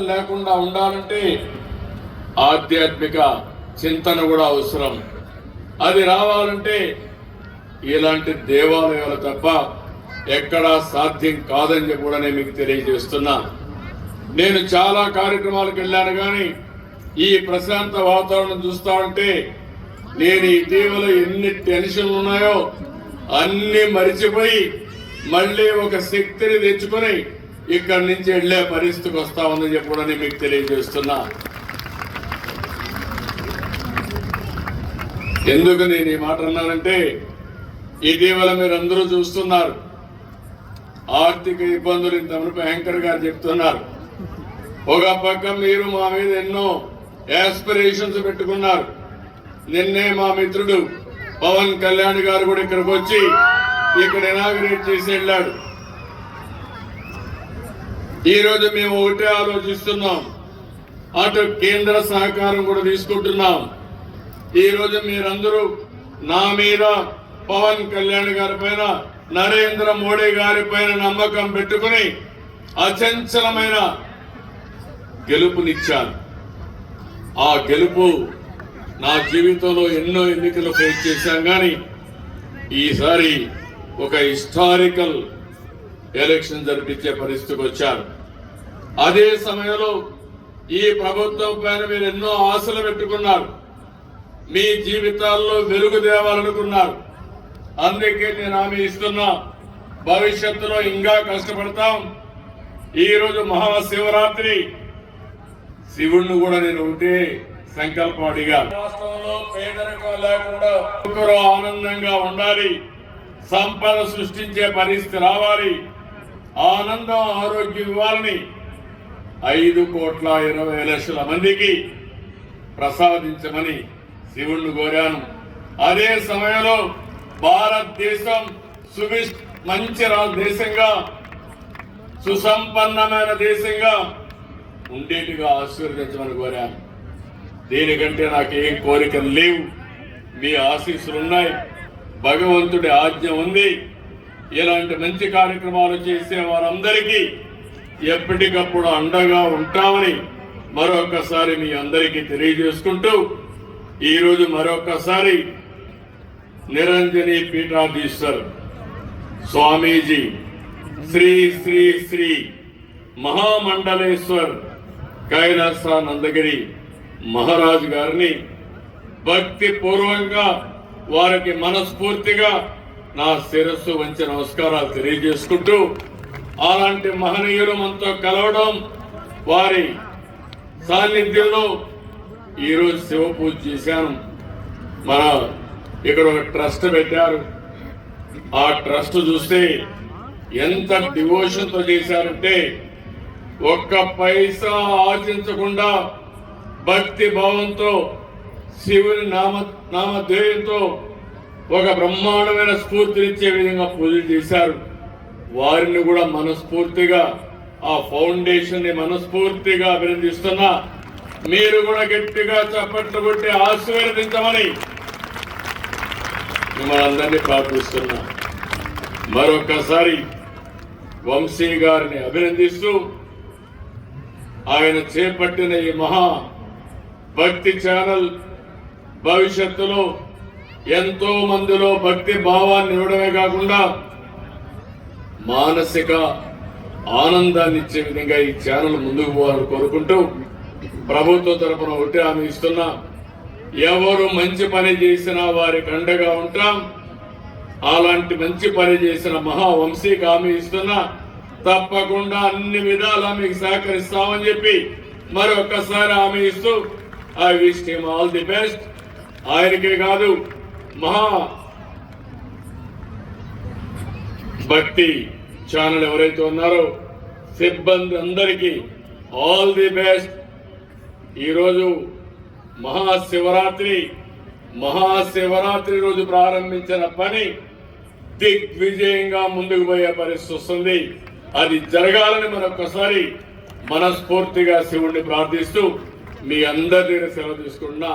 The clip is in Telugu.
లేకుండా ఉండాలంటే ఆధ్యాత్మిక చింతన కూడా అవసరం. అది రావాలంటే ఇలాంటి దేవాలయాలు తప్ప ఎక్కడా సాధ్యం కాదని చెప్పి కూడా నేను మీకు తెలియజేస్తున్నా. నేను చాలా కార్యక్రమాలకు వెళ్ళాను కానీ ఈ ప్రశాంత వాతావరణం చూస్తా ఉంటే నేను ఇటీవల ఎన్ని టెన్షన్లు ఉన్నాయో అన్ని మరిచిపోయి మళ్ళీ ఒక శక్తిని తెచ్చుకొని ఇక్కడి నుంచి వెళ్ళే పరిస్థితికి వస్తా ఉందని చెప్పి కూడా నేను మీకు తెలియజేస్తున్నా. ఎందుకు నేను ఈ మాట అన్నానంటే ఇటీవల మీరు అందరూ చూస్తున్నారు. ఆర్థిక ఇబ్బందులు ఇంత మునుపు యాంకర్ గారు చెప్తున్నారు. ఒక పక్క మీరు మా మీద ఎన్నో యాస్పిరేషన్స్ పెట్టుకున్నారు. నిన్నే మా మిత్రుడు పవన్ కళ్యాణ్ గారు కూడా ఇక్కడికి వచ్చి ఇక్కడ ఇనాగ్రేట్ చేసి వెళ్ళాడు. ఈ రోజు మేము ఒకటే ఆలోచిస్తున్నాం. అటు కేంద్ర సహకారం కూడా తీసుకుంటున్నాం. ఈ రోజు మీరందరూ నా మీద పవన్ కళ్యాణ్ గారి పైన నరేంద్ర మోడీ గారి పైన నమ్మకం పెట్టుకుని అచంచలమైన గెలుపునిచ్చారు. ఆ గెలుపు నా జీవితంలో ఎన్నో ఎన్నికలు ఫేస్ చేశాం కానీ ఈసారి ఒక హిస్టారికల్ ఎలక్షన్ జరిపించే పరిస్థితికి వచ్చారు. అదే సమయంలో ఈ ప్రభుత్వం పైన మీరు ఎన్నో ఆశలు పెట్టుకున్నారు. మీ జీవితాల్లో వెలుగు తేవాలనుకున్నారు. అందుకే నేను హామీ ఇస్తున్నా భవిష్యత్తులో ఇంకా కష్టపడతాం. ఈరోజు మహాశివరాత్రి. శివుణ్ణి కూడా నేను ఉంటే సంకల్పం అడిగాను. రాష్ట్రంలో పేదరికం లేకుండా ఆనందంగా ఉండాలి. సంపద సృష్టించే పరిస్థితి రావాలి. ఆనందం ఆరోగ్యం ఇవ్వాలని ఐదు కోట్ల ఇరవై లక్షల మందికి ప్రసాదించమని శివుణ్ణి కోరాను. అదే సమయంలో భారతదేశం సువిష్ మంచి దేశంగా సుసంపన్నమైన దేశంగా ఉండేట్టుగా ఆశీర్వదించమని కోరాను. దీనికంటే నాకేం కోరికలు లేవు. మీ ఆశీస్సులున్నాయి. భగవంతుడి ఆజ్ఞ ఉంది. ఇలాంటి మంచి కార్యక్రమాలు చేసే వారందరికీ ఎప్పటికప్పుడు అండగా ఉంటామని మరొకసారి మీ అందరికీ తెలియజేసుకుంటూ ఈరోజు మరొకసారి నిరంజని పీఠాధీశ్వర్ స్వామీజీ శ్రీ శ్రీ శ్రీ మహామండలేశ్వర్ కైలాసానందగిరి మహారాజు గారిని భక్తిపూర్వకంగా వారికి మనస్ఫూర్తిగా నా శిరస్సు వంచి నమస్కారాలు తెలియజేసుకుంటూ అలాంటి మహనీయులు మనతో కలవడం వారి సాన్నిధ్యంలో ఈరోజు శివ పూజ చేశాను. మన ఇక్కడ ఒక ట్రస్ట్ పెట్టారు. ఆ ట్రస్ట్ చూస్తే ఎంత డివోషన్తో చేశారంటే ఒక్క పైసా ఆశించకుండా భక్తి భావంతో శివుని నామ నామధ్యేయంతో ఒక బ్రహ్మాండమైన స్ఫూర్తినిచ్చే విధంగా పూజలు చేశారు. వారిని కూడా మనస్ఫూర్తిగా ఆ ఫౌండేషన్ని మనస్ఫూర్తిగా అభినందిస్తున్నా మీరు కూడా గట్టిగా చప్పట్లు కొట్టి ఆశీర్వదించమని మిమ్మల్ని అందరినీ ప్రార్థిస్తున్నా. మరొకసారి వంశీ గారిని అభినందిస్తూ ఆయన చేపట్టిన ఈ మహా భక్తి ఛానల్ భవిష్యత్తులో ఎంతో మందిలో భక్తి భావాన్ని ఇవ్వడమే కాకుండా మానసిక ఆనందాన్ని ఇచ్చే విధంగా ఈ ఛానల్ ముందుకు పోవాలని కోరుకుంటూ ప్రభుత్వ తరపున ఒకటి ఆమె ఇస్తున్నా ఎవరు మంచి పని చేసినా వారికి అండగా ఉంటాం. అలాంటి మంచి పని చేసిన మహావంశీకి ఆమె ఇస్తున్నా తప్పకుండా అన్ని విధాలా మీకు సహకరిస్తామని చెప్పి మరొకసారి ఆమె ఇస్తూ I wish him all the best. ఆయనకే కాదు మహా భక్తి ఛానల్ ఎవరైతే ఉన్నారో సిబ్బంది అందరికీ ఆల్ ది బెస్ట్. ఈరోజు మహాశివరాత్రి మహాశివరాత్రి రోజు ప్రారంభించిన పని దిగ్విజయంగా ముందుకు పోయే పరిస్థితి వస్తుంది. అది జరగాలని మరొకసారి మనస్ఫూర్తిగా శివుణ్ణి ప్రార్థిస్తూ మీ అందరి సెలవు తీసుకుంటున్నా.